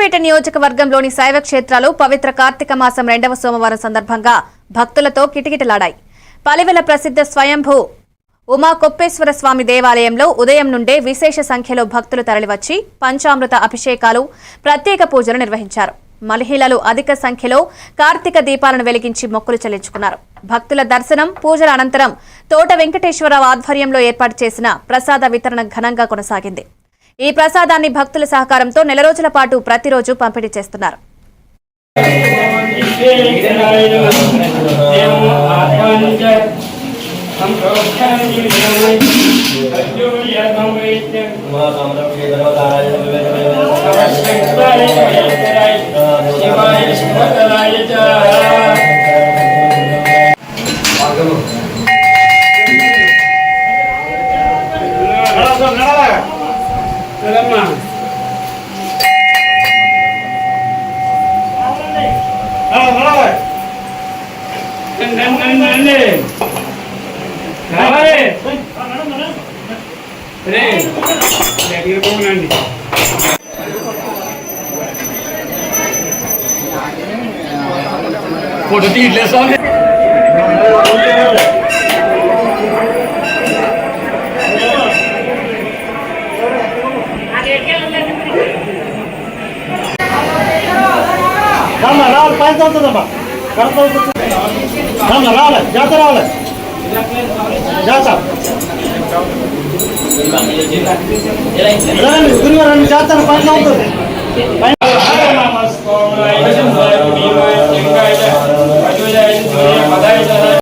మండపేట నియోజకవర్గంలోని శైవ క్షేత్రాలు పవిత్ర కార్తీక మాసం రెండవ సోమవారం సందర్భంగా భక్తులతో కిటకిటలాడాయి. పలివెల ప్రసిద్ధ స్వయంభూ ఉమా కొప్పేశ్వర స్వామి దేవాలయంలో ఉదయం నుండే విశేష సంఖ్యలో భక్తులు తరలివచ్చి పంచామృత అభిషేకాలు ప్రత్యేక పూజలు నిర్వహించారు. మహిళలు అధిక సంఖ్యలో కార్తీక దీపాలను వెలిగించి మొక్కులు చెల్లించుకున్నారు. భక్తుల దర్శనం పూజల అనంతరం తోట వెంకటేశ్వరరావు ఆధ్వర్యంలో ఏర్పాటు చేసిన ప్రసాద వితరణ ఘనంగా కొనసాగింది. ఈ ప్రసాదాన్ని భక్తుల సహకారంతో నెల రోజుల పాటు ప్రతిరోజు పంపిణీ చేస్తున్నారు. పోనండి ఫోటో తీయట్లేదు రామ్మ రావాలి పైన అవుతుందమ్మా కడత రామ్మ రావాలి జాత రావాలి. జాత రండి జాతర పైన అవుతుంది పైన